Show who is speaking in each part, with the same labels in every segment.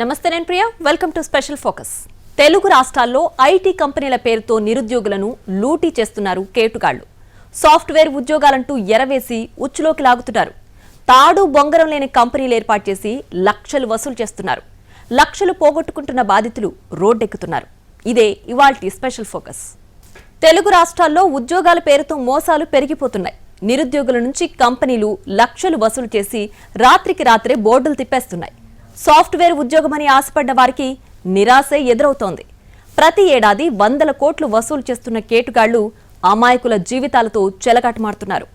Speaker 1: నమస్తే నేను Priya. Welcome to special focus Telugu రాష్ట్రాల్లో ఐటీ కంపెనీల పేరుతో నిరుద్యోగులను లూటీ చేస్తున్నారు కేటుగాళ్ళు సాఫ్ట్వేర్ ఉద్యోగాలంటూ ఎరవేసి ఉచ్చులోకి లాగుతున్నారు. తాడు బొంగరం లేని కంపెనీలు ఏర్పాటు చేసి లక్షలు వసూలు చేస్తున్నారు. లక్షలు పోగొట్టుకుంటున్న బాధితులు రోడ్డెక్కుతున్నారు. ఇదే ఇవాల్టి స్పెషల్ ఫోకస్ తెలుగు రాష్ట్రాల్లో ఉద్యోగాల పేరుతో మోసాలు పెరిగిపోతున్నాయి. నిరుద్యోగుల నుంచి కంపెనీలు లక్షలు వసూలు చేసి రాత్రికి రాత్రే బోర్డులు తిప్పేస్తున్నాయి. సాఫ్ట్వేర్ ఉద్యోగమని ఆశపడ్డ వారికి నిరాశే ఎదురవుతోంది. ప్రతి ఏడాది వందల కోట్లు వసూలు చేస్తున్న కేటుగాళ్ళు అమాయకుల జీవితాలతో చెలగాటమాడుతున్నారు.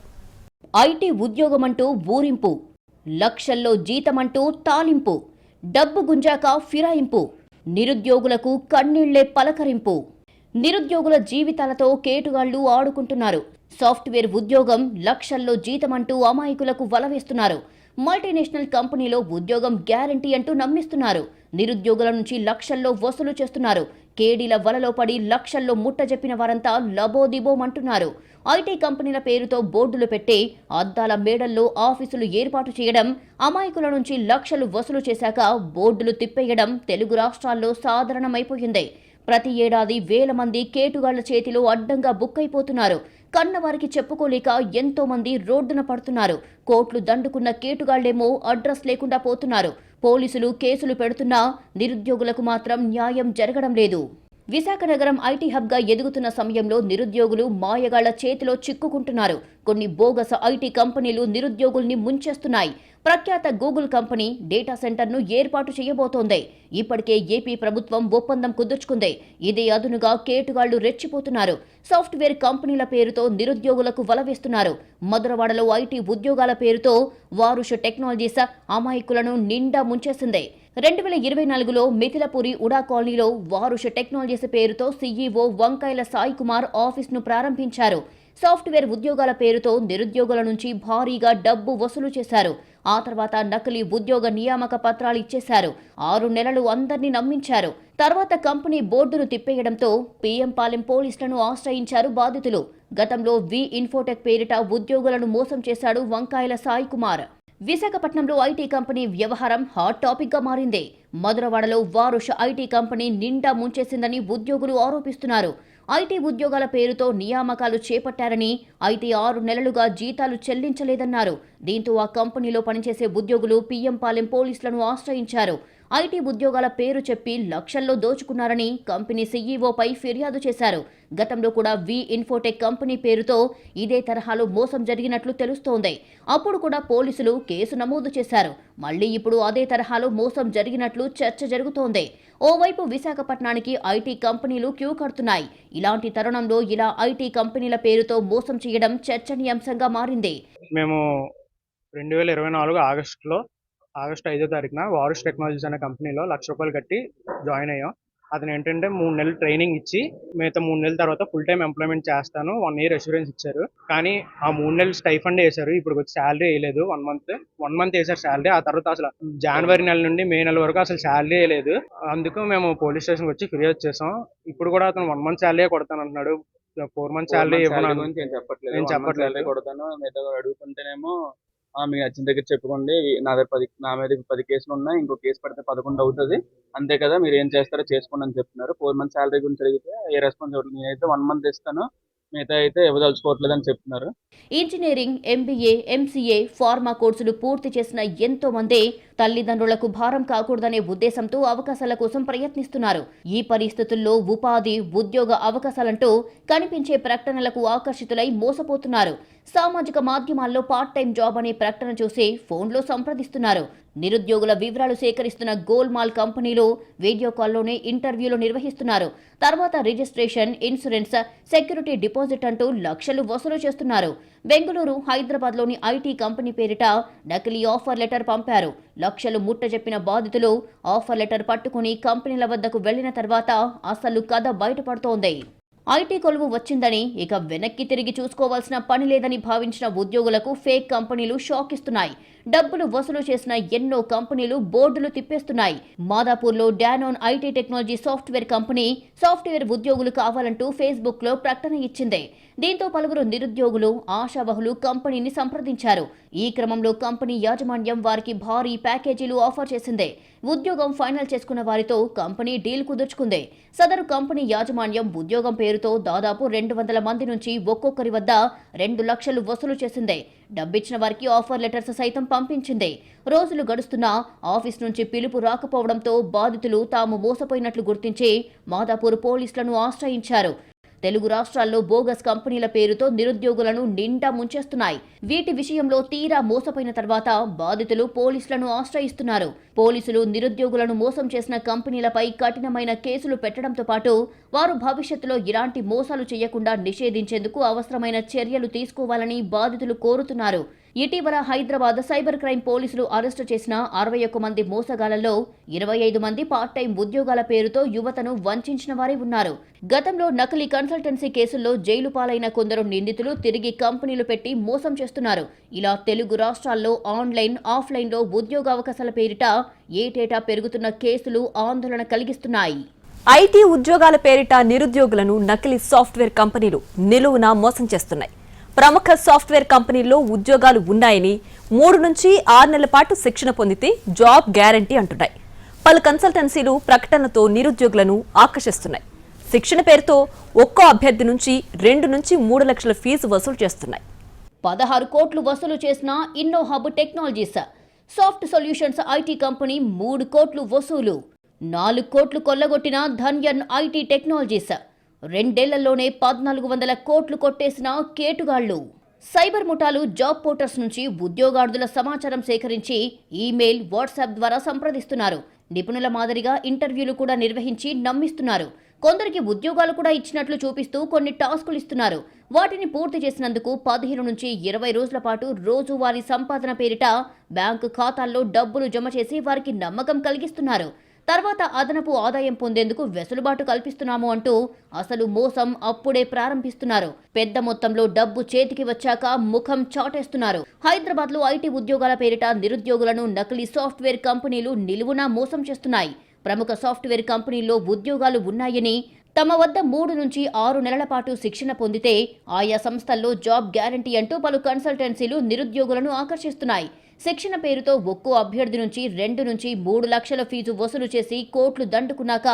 Speaker 2: ఐటీ ఉద్యోగమంటూ ఊరింపు లక్షల్లో జీతమంటూ తాలింపు డబ్బు గుంజాక ఫిరాయింపు నిరుద్యోగులకు కన్నీళ్ళే పలకరింపు నిరుద్యోగుల జీవితాలతో కేటుగాళ్ళు ఆడుకుంటున్నారు. సాఫ్ట్వేర్ ఉద్యోగం లక్షల్లో జీతమంటూ అమాయకులకు వలవేస్తున్నారు. మల్టీనేషనల్ కంపెనీలో ఉద్యోగం గ్యారంటీ అంటూ నమ్మిస్తున్నారు. నిరుద్యోగుల నుంచి లక్షల్లో వసూలు చేస్తున్నారు. కేడీల వలలో పడి లక్షల్లో ముట్టజెప్పిన వారంతా లబోదిబోమంటున్నారు. ఐటీ కంపెనీల పేరుతో బోర్డులు పెట్టి అద్దాల మేడల్లో ఆఫీసులు ఏర్పాటు చేయడం అమాయకుల నుంచి లక్షలు వసూలు చేశాక బోర్డులు తిప్పేయడం తెలుగు రాష్ట్రాల్లో సాధారణమైపోయింది. ప్రతి ఏడాది వేల మంది కేటుగాళ్ళ చేతిలో అడ్డంగా బుక్ అయిపోతున్నారు కన్నవారికి చెప్పుకోలేక ఎంతో మంది రోడ్డున పడుతున్నారు. కోట్లు దండుకున్న కేటుగాళ్ళేమో అడ్రస్ లేకుండా పోతున్నారు. పోలీసులు కేసులు పెడుతున్నా నిరుద్యోగులకు మాత్రం న్యాయం జరగడం లేదు. విశాఖ నగరం ఐటీ హబ్గా ఎదుగుతున్న సమయంలో నిరుద్యోగులు మాయగాళ్ళ చేతిలో చిక్కుకుంటున్నారు. కొన్ని బోగస ఐటీ కంపెనీలు నిరుద్యోగుల్ని ముంచేస్తున్నాయి. ప్రఖ్యాత గూగుల్ కంపెనీ డేటా సెంటర్ను ఏర్పాటు చేయబోతోంది. ఇప్పటికే ఏపీ ప్రభుత్వం ఒప్పందం కుదుర్చుకుంది. ఇదే అదునుగా కేటుగాళ్ళు రెచ్చిపోతున్నారు. సాఫ్ట్వేర్ కంపెనీల పేరుతో నిరుద్యోగులకు వలవేస్తున్నారు మధురవాడలో ఐటీ ఉద్యోగాల పేరుతో వారుష టెక్నాలజీస్ అమాయకులను నిండా ముంచేసింది. రెండు వేల ఇరవై నాలుగులో మిథిలపురి ఉడా కాలనీలో వారుష టెక్నాలజీస్ పేరుతో సీఈఓ వంకాయల సాయి కుమార్ ఆఫీస్ను ప్రారంభించారు. సాఫ్ట్వేర్ ఉద్యోగాల పేరుతో నిరుద్యోగుల నుంచి భారీగా డబ్బు వసూలు చేశారు. ఆ తర్వాత నకిలీ ఉద్యోగ నియామక పత్రాలు ఇచ్చేశారు. ఆరు నెలలు అందరినీ నమ్మించారు. తర్వాత కంపెనీ బోర్డును తిప్పేయడంతో పీఎం పాలెం పోలీసులను ఆశ్రయించారు బాధితులు. గతంలో వి ఇన్ఫోటెక్ పేరిట ఉద్యోగులను మోసం చేశాడు వంకాయల సాయి కుమార్ విశాఖపట్నంలో ఐటీ కంపెనీ వ్యవహారం హాట్ టాపిక్గా మారింది. మధురవాడలో వారుష ఐటీ కంపెనీ నిండా ముంచేసిందని ఉద్యోగులు ఆరోపిస్తున్నారు. ఐటీ ఉద్యోగాల పేరుతో నియామకాలు చేపట్టారని అయితే ఆరు నెలలుగా జీతాలు చెల్లించలేదన్నారు. దీంతో ఆ కంపెనీలో పనిచేసే ఉద్యోగులు పిఎం పాలెం పోలీసులను ఆశ్రయించారు. ఐటీ ఉద్యోగాల పేరు చెప్పి లక్షల్లో దోచుకున్నారని కంపెనీ సీఈఓపై ఫిర్యాదు చేశారు. గతంలో కూడా వి ఇన్ఫోటెక్ కంపెనీ పేరుతో ఇదే తరహాలో మోసం జరిగినట్లు తెలుస్తోంది. అప్పుడు కూడా పోలీసులు కేసు నమోదు చేశారు. మళ్ళీ ఇప్పుడు అదే తరహాలో మోసం జరిగినట్లు చర్చ జరుగుతోంది. ఓవైపు విశాఖపట్నానికి ఐటీ కంపెనీలు క్యూ కడుతున్నాయి. ఇలాంటి తరుణంలో ఇలా ఐటీ కంపెనీల పేరుతో మోసం చేయడం చర్చనీయాంశంగా మారింది.
Speaker 3: మేము రెండు వేల ఇరవై నాలుగు ఆగస్టులో ఆగస్టు ఐదో తారీఖున వారుష్ టెక్నాలజీస్ అనే కంపెనీలో లక్ష రూపాయలు కట్టి జాయిన్ అయ్యాం. అతను ఏంటంటే మూడు నెలలు ట్రైనింగ్ ఇచ్చి మిగతా మూడు నెలల తర్వాత ఫుల్ టైం ఎంప్లాయ్మెంట్ చేస్తాను వన్ ఇయర్ అష్యూరెన్స్ ఇచ్చారు. కానీ ఆ మూడు నెలలు స్టైఫండ్ వేశారు ఇప్పుడు వచ్చి శాలరీ వేయలేదు వన్ మంత్ వన్ మంత్ వేసారు శాలరీ ఆ తర్వాత అసలు జనవరి నెల నుండి మే నెల వరకు అసలు శాలరీ వేయలేదు. అందుకు మేము పోలీస్ స్టేషన్కి వచ్చి ఫిర్యాదు చేసాం ఇప్పుడు కూడా అతను వన్ మంత్ శాలరీ కొడతాను అంటున్నాడు. ఫోర్ మంత్ శాలరీ ఇవ్వను
Speaker 4: చెప్పట్లేదు. month
Speaker 3: చెప్పట్లేదు.
Speaker 4: కొడతాను మిగతా అడుగుతుంటేనేమో ఆ, మీ వచ్చిన దగ్గర చెప్పుకోండి. నా దగ్గర పది నా మీద పది కేసులు ఉన్నాయి. ఇంకో కేసు పడితే పదకొండు అవుతుంది. అంతే కదా మీరు ఏం చేస్తారో చేసుకోండి అని చెప్తున్నారు. ఫోర్ మంత్ శాలరీ గురించి అడిగితే ఏ రెస్పాన్సిబిలిటీ నేనైతే వన్ మంత్ ఇస్తాను. మిగతా అయితే ఇవ్వదలుచుకోవట్లేదు చెప్తున్నారు.
Speaker 2: ఇంజనీరింగ్ ఎంబీఏ ఎంసీఏ ఫార్మా కోర్సులు పూర్తి చేసిన ఎంతో మంది తల్లిదండ్రులకు భారం కాకూడదనే ఉద్దేశంతో అవకాశాల కోసం ప్రయత్నిస్తున్నారు. ఈ పరిస్థితుల్లో ఉపాధి ఉద్యోగ అవకాశాలంటూ కనిపించే ప్రకటనలకు ఆకర్షితులై మోసపోతున్నారు. సామాజిక మాధ్యమాల్లో పార్ట్ టైం జాబ్ అనే ప్రకటన చూసి ఫోన్లో సంప్రదిస్తున్నారు. నిరుద్యోగుల వివరాలు సేకరిస్తున్న గోల్మాల్ కంపెనీలో వీడియో కాల్లోనే ఇంటర్వ్యూలు నిర్వహిస్తున్నారు. తర్వాత రిజిస్ట్రేషన్ ఇన్సూరెన్స్ సెక్యూరిటీ డిపాజిట్ అంటూ లక్షలు వసూలు చేస్తున్నారు. బెంగళూరు హైదరాబాద్లోని ఐటీ కంపెనీ పేరిట నకిలీ ఆఫర్ లెటర్ పంపారు. లక్షలు ముట్టజెప్పిన బాధితులు ఆఫర్ లెటర్ పట్టుకుని కంపెనీల వద్దకు వెళ్ళిన తర్వాత అసలు కథ బయటపడుతోంది. ఐటీ కొలువు వచ్చిందని ఇక వెనక్కి తిరిగి చూసుకోవాల్సిన పని లేదని భావించిన ఉద్యోగులకు ఫేక్ కంపెనీలు షాక్ ఇస్తున్నాయి డబ్బులు వసూలు చేసిన ఎన్నో కంపెనీలు బోర్డులు తిప్పేస్తున్నాయి. మాదాపూర్లో Danone IT technology software company software ఉద్యోగులు కావాలంటూ ఫేస్బుక్లో ప్రకటన ఇచ్చింది. దీంతో పలువురు నిరుద్యోగులు ఆశావహులు కంపెనీని సంప్రదించారు. ఈ క్రమంలో కంపెనీ యాజమాన్యం వారికి భారీ ప్యాకేజీలు ఆఫర్ చేసింది. ఉద్యోగం ఫైనల్ చేసుకున్న వారితో కంపెనీ డీల్ కుదుర్చుకుంది. సదరు కంపెనీ యాజమాన్యం ఉద్యోగం పేరుతో దాదాపు రెండు వందల మంది నుంచి ఒక్కొక్కరి వద్ద రెండు లక్షలు వసూలు చేసింది. డబ్బిచ్చిన వారికి ఆఫర్ లెటర్స్ సైతం పంపించింది. రోజులు గడుస్తున్నా ఆఫీస్ నుంచి పిలుపు రాకపోవడంతో బాధితులు తాము మోసపోయినట్లు గుర్తించి మాదాపూర్ పోలీసులను ఆశ్రయించారు. తెలుగు రాష్ట్రాల్లో బోగస్ కంపెనీల పేరుతో నిరుద్యోగులను నిండా ముంచేస్తున్నాయి. వీటి విషయంలో తీరా మోసపోయిన తర్వాత బాధితులు పోలీసులను ఆశ్రయిస్తున్నారు. పోలీసులు నిరుద్యోగులను మోసం చేసిన కంపెనీలపై కఠినమైన కేసులు పెట్టడంతో పాటు వారు భవిష్యత్తులో ఇలాంటి మోసాలు చేయకుండా నిషేధించేందుకు అవసరమైన చర్యలు తీసుకోవాలని బాధితులు కోరుతున్నారు. ఇటీవల హైదరాబాద్ సైబర్ క్రైమ్ పోలీసులు అరెస్టు చేసిన అరవై ఒక్క మంది మోసగాళ్ళలో ఇరవై ఐదు మంది పార్ట్ టైం ఉద్యోగాల పేరుతో యువతను వంచిన వారే ఉన్నారు. గతంలో నకిలీ కన్సల్టెన్సీ కేసుల్లో జైలు పాలైన కొందరు నిందితులు తిరిగి కంపెనీలు పెట్టి మోసం చేస్తున్నారు. ఇలా తెలుగు రాష్ట్రాల్లో ఆన్లైన్ ఆఫ్లైన్లో ఉద్యోగావకాశాల పేరిట ఏటేటా పెరుగుతున్న కేసులు ఆందోళన కలిగిస్తున్నాయి.
Speaker 1: ఐటీ ఉద్యోగాల పేరిట నిరుద్యోగులను నకిలీ సాఫ్ట్వేర్ కంపెనీలు నిలువున మోసం చేస్తున్నాయి. ప్రముఖ సాఫ్ట్వేర్ కంపెనీల్లో ఉద్యోగాలు ఉన్నాయని మూడు నుంచి ఆరు నెలల పాటు శిక్షణ పొందితే జాబ్ గ్యారంటీ అంటున్నాయి. పలు కన్సల్టెన్సీలు ప్రకటనతో నిరుద్యోగులను ఆకర్షిస్తున్నాయి. శిక్షణ పేరుతో ఒక్కో అభ్యర్థి నుంచి రెండు నుంచి మూడు లక్షల ఫీజు వసూలు చేస్తున్నాయి.
Speaker 2: పదహారు కోట్లు వసూలు చేసిన Inno Hub technologies soft solutions IT company మూడు కోట్లు వసూలు నాలుగు కోట్లు కొల్లగొట్టిన ధన్యన్ ఐటీ టెక్నాలజీస్. రెండేళ్ళలోనే పద్నాలుగు వందల కోట్లు కొట్టేసిన కేటుగాళ్ళు సైబర్ ముఠాలు జాబ్ పోర్టర్స్ నుంచి ఉద్యోగార్థుల సమాచారం సేకరించి ఈమెయిల్ వాట్సాప్ ద్వారా సంప్రదిస్తున్నారు. నిపుణుల మాదిరిగా ఇంటర్వ్యూలు కూడా నిర్వహించి నమ్మిస్తున్నారు. కొందరికి ఉద్యోగాలు కూడా ఇచ్చినట్లు చూపిస్తూ కొన్ని టాస్కులు ఇస్తున్నారు. వాటిని పూర్తి చేసినందుకు పదిహేను నుంచి ఇరవై రోజుల పాటు రోజువారీ సంపాదన పేరిట బ్యాంకు ఖాతాల్లో డబ్బులు జమ చేసి వారికి నమ్మకం కలిగిస్తున్నారు. తర్వాత అదనపు ఆదాయం పొందేందుకు వెసులుబాటు కల్పిస్తున్నాము అంటూ అసలు మోసం అప్పుడే ప్రారంభిస్తున్నారు. పెద్ద మొత్తంలో డబ్బు చేతికి వచ్చాక ముఖం చాటేస్తున్నారు. హైదరాబాద్లో ఐటీ ఉద్యోగాల పేరిట నిరుద్యోగులను నకిలీ సాఫ్ట్వేర్ కంపెనీలు నిలువునా మోసం చేస్తున్నాయి. ప్రముఖ సాఫ్ట్వేర్ కంపెనీల్లో ఉద్యోగాలు ఉన్నాయని తమ వద్ద మూడు నుంచి ఆరు నెలల పాటు శిక్షణ పొందితే ఆయా సంస్థల్లో జాబ్ గ్యారంటీ అంటూ పలు కన్సల్టెన్సీలు నిరుద్యోగులను ఆకర్షిస్తున్నాయి. శిక్షణ పేరుతో ఒక్కో అభ్యర్థి నుంచి రెండు నుంచి మూడు లక్షల ఫీజు వసూలు చేసి కోట్లు దండుకున్నాక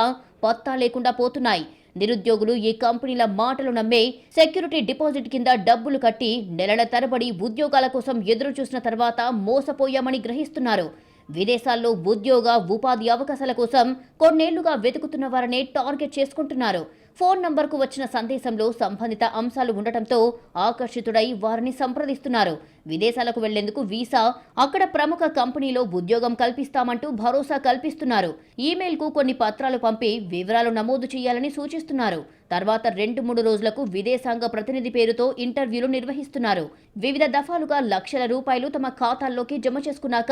Speaker 2: పత్తా లేకుండా పోతున్నాయి. నిరుద్యోగులు ఈ కంపెనీల మాటలు నమ్మే సెక్యూరిటీ డిపాజిట్ కింద డబ్బులు కట్టి నెలల తరబడి ఉద్యోగాల కోసం ఎదురు చూసిన తర్వాత మోసపోయామని గ్రహిస్తున్నారు. విదేశాల్లో ఉద్యోగ ఉపాధి అవకాశాల కోసం కొన్నేళ్ళుగా వెతుకుతున్న వారనే టార్గెట్ చేసుకుంటున్నారు. ఫోన్ నంబర్కు వచ్చిన సందేశంలో సంబంధిత అంశాలు ఉండటంతో ఆకర్షితుడై వారిని సంప్రదిస్తున్నారు. విదేశాలకు వెళ్ళేందుకు వీసా అక్కడ ప్రముఖ కంపెనీలో ఉద్యోగం కల్పిస్తామంటూ భరోసా కల్పిస్తున్నారు. ఈమెయిల్కు కొన్ని పత్రాలు పంపి వివరాలు నమోదు చేయాలని సూచిస్తున్నారు. తర్వాత రెండు మూడు రోజులకు విదేశాంగ ప్రతినిధి పేరుతో ఇంటర్వ్యూలు నిర్వహిస్తున్నారు. వివిధ దఫాలుగా లక్షల రూపాయలు తమ ఖాతాల్లోకి జమ చేసుకున్నాక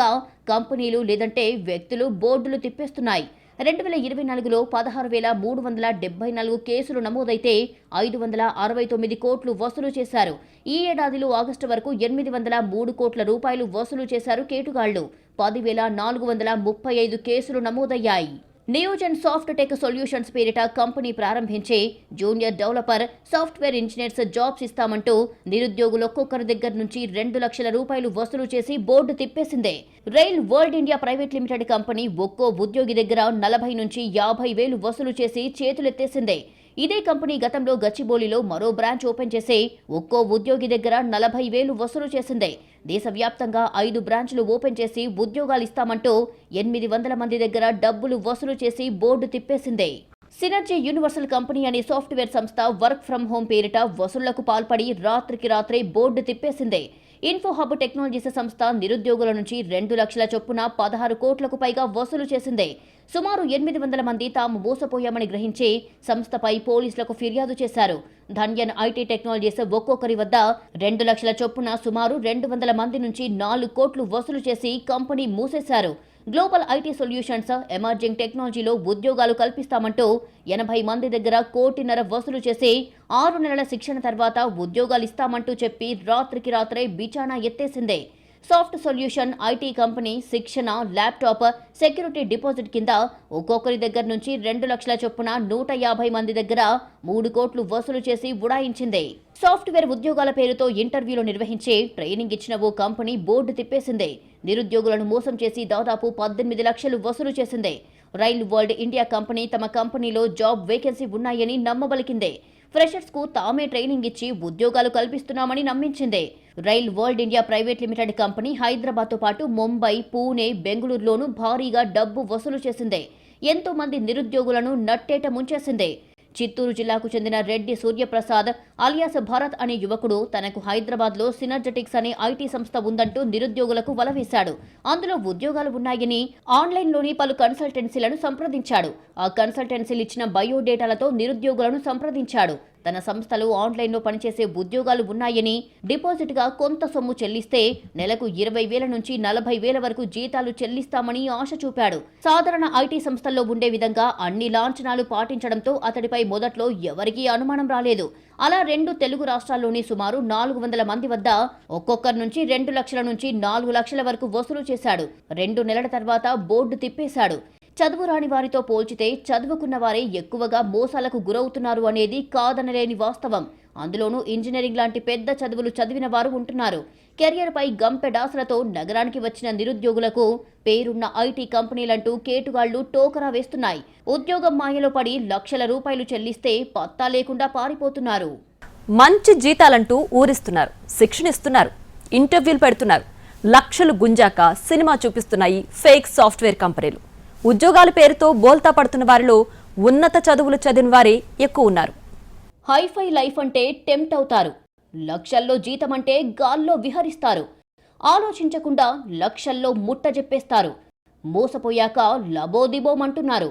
Speaker 2: కంపెనీలు లేదంటే వ్యక్తులు బోర్డులు తిప్పేస్తున్నాయి. రెండు వేల ఇరవై నాలుగులో పదహారు వేల మూడు వందల డెబ్బై నాలుగు కేసులు నమోదైతే ఐదు వందల అరవై తొమ్మిది కోట్లు వసూలు చేశారు. ఈ ఏడాదిలో ఆగస్టు వరకు ఎనిమిది వందల మూడు కోట్ల రూపాయలు వసూలు చేశారు కేటుగాళ్ళు. పదివేల నాలుగు వందల ముప్పై ఐదు కేసులు నమోదయ్యాయి. నియోజన్ సాఫ్ట్ టెక్ సొల్యూషన్స్ పేరిట కంపెనీ ప్రారంభించే junior developer software engineers jobs ఇస్తామంటూ నిరుద్యోగులు ఒక్కొక్కరి దగ్గర నుంచి రెండు లక్షల రూపాయలు వసూలు చేసి board తిప్పేసిందే. Rail world India private limited company ఒక్కో ఉద్యోగి దగ్గర నలభై నుంచి యాభై వేలు వసూలు చేసి చేతులెత్తేసిందే. ఇదే కంపెనీ గతంలో గచ్చిబౌలిలో మరో బ్రాంచ్ ఓపెన్ చేసి ఒక్కో ఉద్యోగి దగ్గర నలభై వేలు వసూలు చేసిందే. దేశవ్యాప్తంగా ఐదు బ్రాంచ్లు ఓపెన్ చేసి ఉద్యోగాలు ఇస్తామంటూ ఎనిమిది వందల మంది దగ్గర డబ్బులు వసూలు చేసి బోర్డు తిప్పేసిందే. సినర్జీ యూనివర్సల్ కంపెనీ అనే సాఫ్ట్వేర్ సంస్థ వర్క్ ఫ్రం హోం పేరిట వసూళ్ళకు పాల్పడి రాత్రికి రాత్రే బోర్డు తిప్పేసిందే. ఇన్ఫో హబ్ టెక్నాలజీస్ సంస్థ నిరుద్యోగుల నుంచి రెండు లక్షల చొప్పున పదహారు కోట్లకు పైగా వసూలు చేసింది. సుమారు ఎనిమిది వందల మంది తాము మోసపోయామని గ్రహించి సంస్థపై పోలీసులకు ఫిర్యాదు చేశారు. ధన్యన్ ఐటీ టెక్నాలజీస్ ఒక్కొక్కరి వద్ద రెండు లక్షల చొప్పున సుమారు రెండు వందల మంది నుంచి నాలుగు కోట్లు వసూలు చేసి కంపెనీ మూసేశారు. గ్లోబల్ ఐటీ సొల్యూషన్స్ ఎమర్జింగ్ టెక్నాలజీలో ఉద్యోగాలు కల్పిస్తామంటూ ఎనభై మంది దగ్గర కోటిన్నర వసూలు చేసి ఆరు నెలల శిక్షణ తర్వాత ఉద్యోగాలు ఇస్తామంటూ చెప్పి రాత్రికి రాత్రే బిచానా ఎత్తేసిందే. సాఫ్ట్ సొల్యూషన్ ఐటీ కంపెనీ శిక్షణ ల్యాప్టాప్ సెక్యూరిటీ డిపాజిట్ కింద ఒక్కొక్కరి దగ్గర నుంచి రెండు లక్షల చొప్పున నూట యాభై మంది దగ్గర మూడు కోట్లు వసూలు చేసి ఉడాయించింది. సాఫ్ట్వేర్ ఉద్యోగాల పేరుతో ఇంటర్వ్యూలు నిర్వహించి ట్రైనింగ్ ఇచ్చిన ఓ కంపెనీ బోర్డు తిప్పేసింది. నిరుద్యోగులను మోసం చేసి దాదాపు పద్దెనిమిది లక్షలు వసూలు చేసింది. రైల్ వరల్డ్ ఇండియా కంపెనీ తమ కంపెనీలో జాబ్ వేకెన్సీ ఉన్నాయని నమ్మబలికింది. ఫ్రెషర్స్కు తామే ట్రైనింగ్ ఇచ్చి ఉద్యోగాలు కల్పిస్తున్నామని నమ్మించింది. Rail world India private limited company హైదరాబాద్తో పాటు ముంబై పూణే బెంగళూరులోనూ భారీగా డబ్బు వసూలు చేసిందే. ఎంతో మంది నిరుద్యోగులను నట్టేట ముంచేసిందే. చిత్తూరు జిల్లాకు చెందిన రెడ్డి సూర్యప్రసాద్ అలియాస్ భారత్ అనే యువకుడు తనకు హైదరాబాద్లో సినర్జెటిక్స్ అనే ఐటీ సంస్థ ఉందంటూ నిరుద్యోగులకు వలవేశాడు. అందులో ఉద్యోగాలు ఉన్నాయని ఆన్లైన్లోని పలు కన్సల్టెన్సీలను సంప్రదించాడు. ఆ కన్సల్టెన్సీలు ఇచ్చిన బయోడేటాలతో నిరుద్యోగులను సంప్రదించాడు. తన సంస్థలు ఆన్లైన్లో పనిచేసే ఉద్యోగాలు ఉన్నాయని డిపాజిట్గా కొంత సొమ్ము చెల్లిస్తే నెలకు ఇరవై వేల నుంచి నలభై వేల వరకు జీతాలు చెల్లిస్తామని ఆశ చూపాడు. సాధారణ ఐటీ సంస్థల్లో ఉండే విధంగా అన్ని లాంఛనాలు పాటించడంతో అతడిపై మొదట్లో ఎవరికీ అనుమానం రాలేదు. అలా రెండు తెలుగు రాష్ట్రాల్లోని సుమారు నాలుగు వందల మంది వద్ద ఒక్కొక్కరి నుంచి రెండు లక్షల నుంచి నాలుగు లక్షల వరకు వసూలు చేశాడు. రెండు నెలల తర్వాత బోర్డు తిప్పేశాడు. చదువు రాని వారితో పోల్చితే చదువుకున్న వారే ఎక్కువగా మోసాలకు గురవుతున్నారు అనేది కాదనలేని వాస్తవం. అందులోనూ ఇంజనీరింగ్ లాంటి పెద్ద చదువులు చదివిన వారు ఉంటున్నారు. కెరియర్పై గంపెడాసులతో నగరానికి వచ్చిన నిరుద్యోగులకు పేరున్న ఐటీ కంపెనీలంటూ కేటుగాళ్ళు టోకరా వేస్తున్నాయి. ఉద్యోగం మాయలో పడి లక్షల రూపాయలు చెల్లిస్తే పత్తా లేకుండా పారిపోతున్నారు.
Speaker 1: మంచి జీతాలంటూ ఊరిస్తున్నారు శిక్షణ ఇస్తున్నారు ఇంటర్వ్యూలు పెడుతున్నారు. లక్షలు గుంజాక సినిమా చూపిస్తున్నాయి ఫేక్ సాఫ్ట్వేర్ కంపెనీలు. ఉద్యోగాల పేరుతో బోల్తా పడుతున్న వారిలో ఉన్నత చదువులు చదివిన వారే ఎక్కువ ఉన్నారు.
Speaker 2: హైఫై లైఫ్ అంటే టెంప్ట్ అవుతారు. లక్షల్లో జీతం అంటే గాల్లో విహరిస్తారు. ఆలోచించకుండా లక్షల్లో ముట్ట చెప్పేస్తారు మోసపోయాక లబోదిబోమంటున్నారు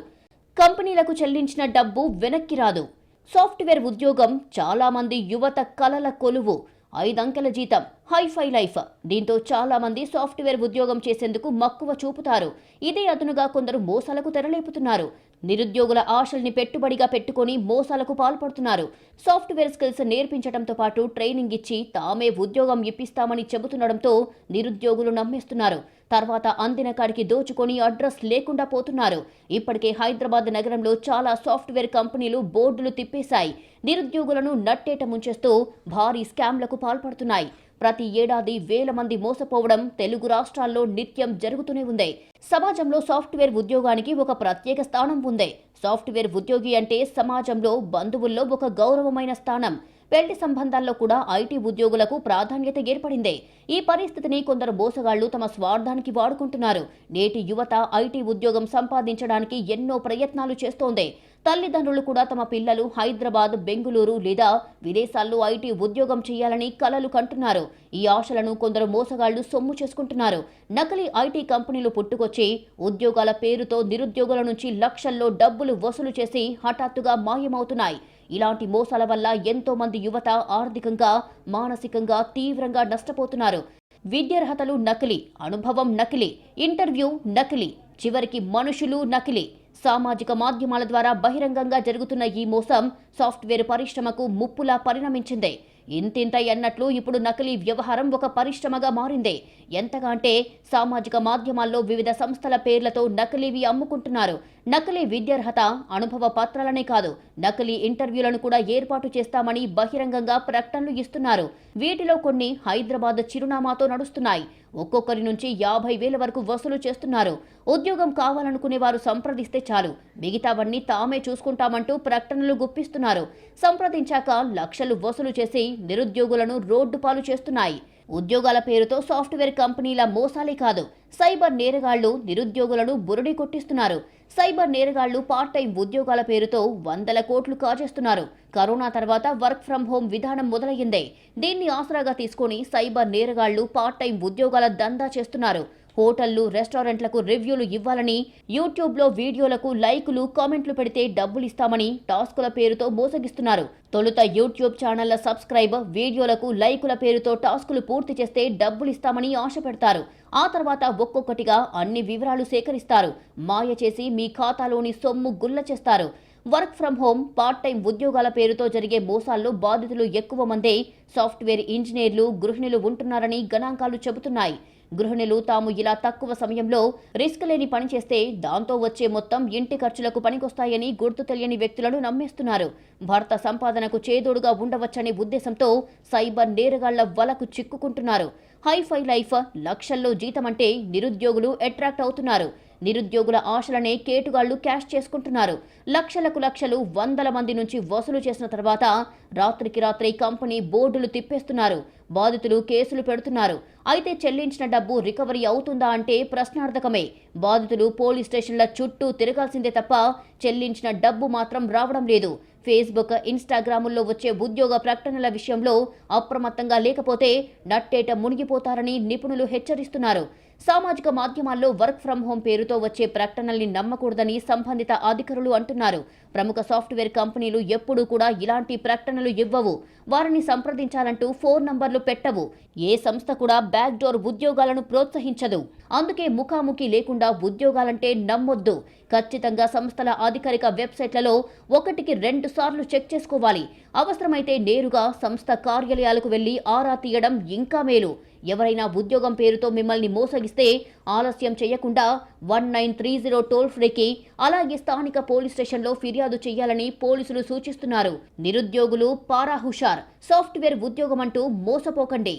Speaker 2: కంపెనీలకు చెల్లించిన డబ్బు వెనక్కి రాదు. సాఫ్ట్వేర్ ఉద్యోగం చాలామంది యువత కలల కొలువు. ఐదంకెల జీతం హైఫై లైఫ్. దీంతో చాలా మంది సాఫ్ట్వేర్ ఉద్యోగం చేసేందుకు మక్కువ చూపుతారు. ఇదే అదునుగా కొందరు మోసాలకు తెరలేపుతున్నారు. నిరుద్యోగుల ఆశల్ని పెట్టుబడిగా పెట్టుకొని మోసాలకు పాల్పడుతున్నారు. సాఫ్ట్వేర్ స్కిల్స్ నేర్పించడంతో పాటు ట్రైనింగ్ ఇచ్చి తామే ఉద్యోగం ఇప్పిస్తామని చెబుతుండడంతో నిరుద్యోగులు నమ్మేస్తున్నారు. తర్వాత అందిన కాడికి దోచుకొని అడ్రస్ లేకుండా పోతున్నారు. ఇప్పటికే హైదరాబాద్ నగరంలో చాలా సాఫ్ట్వేర్ కంపెనీలు బోర్డులు తిప్పేశాయి. నిరుద్యోగులను నట్టేట ముంచేస్తూ భారీ స్కామ్లకు పాల్పడుతున్నాయి. ప్రతి ఏడాది వేల మంది మోసపోవడం తెలుగు రాష్ట్రాల్లో నిత్యం జరుగుతూనే ఉంది. సమాజంలో సాఫ్ట్వేర్ ఉద్యోగానికి ఒక ప్రత్యేక స్థానం ఉంది. సాఫ్ట్వేర్ ఉద్యోగి అంటే సమాజంలో బంధువుల్లో ఒక గౌరవమైన స్థానం. పెళ్ళి సంబంధాల్లో కూడా ఐటీ ఉద్యోగులకు ప్రాధాన్యత ఏర్పడింది. ఈ పరిస్థితిని కొందరు మోసగాళ్ళు తమ స్వార్థానికి వాడుకుంటున్నారు. నేటి యువత ఐటీ ఉద్యోగం సంపాదించడానికి ఎన్నో ప్రయత్నాలు చేస్తోంది. తల్లిదండ్రులు కూడా తమ పిల్లలు హైదరాబాద్ బెంగుళూరు లేదా విదేశాల్లో ఐటీ ఉద్యోగం చేయాలని కలలు కంటున్నారు. ఈ ఆశలను కొందరు మోసగాళ్ళు సొమ్ము చేసుకుంటున్నారు. నకిలీ ఐటీ కంపెనీలు పుట్టుకొచ్చి ఉద్యోగాల పేరుతో నిరుద్యోగుల నుంచి లక్షల్లో డబ్బులు వసూలు చేసి హఠాత్తుగా మాయమవుతున్నాయి. ఇలాంటి మోసాల వల్ల ఎంతో మంది యువత ఆర్థికంగా మానసికంగా తీవ్రంగా నష్టపోతున్నారు. విద్యార్హతలు నకిలీ అనుభవం నకిలీ ఇంటర్వ్యూ నకిలీ చివరికి మనుషులు నకిలీ. సామాజిక మాధ్యమాల ద్వారా బహిరంగంగా జరుగుతున్న ఈ మోసం సాఫ్ట్వేర్ పరిశ్రమకు ముప్పులా పరిణమించింది. ఇంతింత అన్నట్లు ఇప్పుడు నకిలీ వ్యవహారం ఒక పరిశ్రమగా మారింది. ఎంతగా అంటే సామాజిక మాధ్యమాల్లో వివిధ సంస్థల పేర్లతో నకిలీవి అమ్ముకుంటున్నారు. నకిలీ విద్యార్హత అనుభవ పత్రాలనే కాదు నకిలీ ఇంటర్వ్యూలను కూడా ఏర్పాటు చేస్తామని బహిరంగంగా ప్రకటనలు ఇస్తున్నారు. వీటిలో కొన్ని హైదరాబాద్ చిరునామాతో నడుస్తున్నాయి. ఒక్కొక్కరి నుంచి యాభై వేల వరకు వసూలు చేస్తున్నారు. ఉద్యోగం కావాలనుకునే వారు సంప్రదిస్తే చాలు. మిగతావన్నీ తామే చూసుకుంటామంటూ ప్రకటనలు గుప్పిస్తున్నారు. సంప్రదించాక లక్షలు వసూలు చేసి నిరుద్యోగులను రోడ్డు పాలు చేస్తున్నాయి. ఉద్యోగాల పేరుతో సాఫ్ట్వేర్ కంపెనీల మోసాలే కాదు సైబర్ నేరగాళ్ళు నిరుద్యోగులను బురుడి కొట్టిస్తున్నారు. సైబర్ నేరగాళ్ళు పార్ట్ టైం ఉద్యోగాల పేరుతో వందల కోట్లు కాజేస్తున్నారు. కరోనా తర్వాత వర్క్ ఫ్రం హోం విధానం మొదలయ్యిందే. దీన్ని ఆసరాగా తీసుకొని సైబర్ నేరగాళ్ళు పార్ట్ టైం ఉద్యోగాల దందా చేస్తున్నారు. హోటళ్ళు రెస్టారెంట్లకు రివ్యూలు ఇవ్వాలని యూట్యూబ్లో వీడియోలకు లైకులు కామెంట్లు పెడితే డబ్బులు ఇస్తామని టాస్కుల పేరుతో మోసగిస్తున్నారు. తొలుత యూట్యూబ్ ఛానళ్ళ సబ్స్క్రైబ్ వీడియోలకు లైకుల పేరుతో టాస్కులు పూర్తి చేస్తే డబ్బులు ఇస్తామని ఆశ పెడతారు. ఆ తర్వాత ఒక్కొక్కటిగా అన్ని వివరాలు సేకరిస్తారు. మాయ చేసి మీ ఖాతాలోని సొమ్ము గుల్ల చేస్తారు. Work from home part time ఉద్యోగాల పేరుతో జరిగే మోసాల్లో బాధితులు ఎక్కువ మందే సాఫ్ట్వేర్ ఇంజనీర్లు గృహిణులు ఉంటున్నారని గణాంకాలు చెబుతున్నాయి. గృహిణులు తాము ఇలా తక్కువ సమయంలో రిస్క్ లేని పని చేస్తే దాంతో వచ్చే మొత్తం ఇంటి ఖర్చులకు పనికొస్తాయని గుర్తు తెలియని వ్యక్తులను నమ్మేస్తున్నారు. భర్త సంపాదనకు చేదోడుగా ఉండవచ్చనే ఉద్దేశంతో సైబర్ నేరగాళ్ళ వలకు చిక్కుకుంటున్నారు. హైఫై లైఫ్ లక్షల్లో జీతం అంటే నిరుద్యోగులు అట్రాక్ట్ అవుతున్నారు. నిరుద్యోగుల ఆశలనే కేటుగాళ్ళు క్యాష్ చేసుకుంటున్నారు. లక్షలకు లక్షలు వందల మంది నుంచి వసూలు చేసిన తర్వాత రాత్రికి రాత్రి కంపెనీ బోర్డులు తిప్పేస్తున్నారు. బాధితులు కేసులు పెడుతున్నారు. అయితే చెల్లించిన డబ్బు రికవరీ అవుతుందా అంటే ప్రశ్నార్థకమే. బాధితులు పోలీస్ స్టేషన్ల చుట్టూ తిరగాల్సిందే తప్ప చెల్లించిన డబ్బు మాత్రం రావడం లేదు. ఫేస్బుక్ ఇన్స్టాగ్రాముల్లో వచ్చే ఉద్యోగ ప్రకటనల విషయంలో అప్రమత్తంగా లేకపోతే నట్టేట మునిగిపోతారని నిపుణులు హెచ్చరిస్తున్నారు. సామాజిక మాధ్యమాల్లో వర్క్ ఫ్రం హోం పేరుతో వచ్చే ప్రకటనల్ని నమ్మకూడదని సంబంధిత అధికారులు అంటున్నారు. ప్రముఖ సాఫ్ట్వేర్ కంపెనీలు ఎప్పుడూ కూడా ఇలాంటి ప్రకటనలు ఇవ్వవు. వారిని సంప్రదించాలంటూ ఫోన్ నంబర్లు పెట్టవు. ఏ సంస్థ కూడా బ్యాక్ డోర్ ఉద్యోగాలను ప్రోత్సహించదు. అందుకే ముఖాముఖి లేకుండా ఉద్యోగాలంటే నమ్మొద్దు. ఖచ్చితంగా సంస్థల అధికారిక వెబ్సైట్లలో ఒకటికి రెండు సార్లు చెక్ చేసుకోవాలి. అవసరమైతే నేరుగా సంస్థ కార్యాలయాలకు వెళ్ళి ఆరా తీయడం ఇంకా మేలు. ఎవరైనా ఉద్యోగం పేరుతో మిమ్మల్ని మోసగిస్తే ఆలస్యం చేయకుండా one nine three zero toll ఫ్రీకి అలాగే స్థానిక పోలీస్ స్టేషన్లో ఫిర్యాదు చేయాలని పోలీసులు సూచిస్తున్నారు. నిరుద్యోగులు పారా హుషార్ సాఫ్ట్వేర్ ఉద్యోగం అంటూ మోసపోకండి.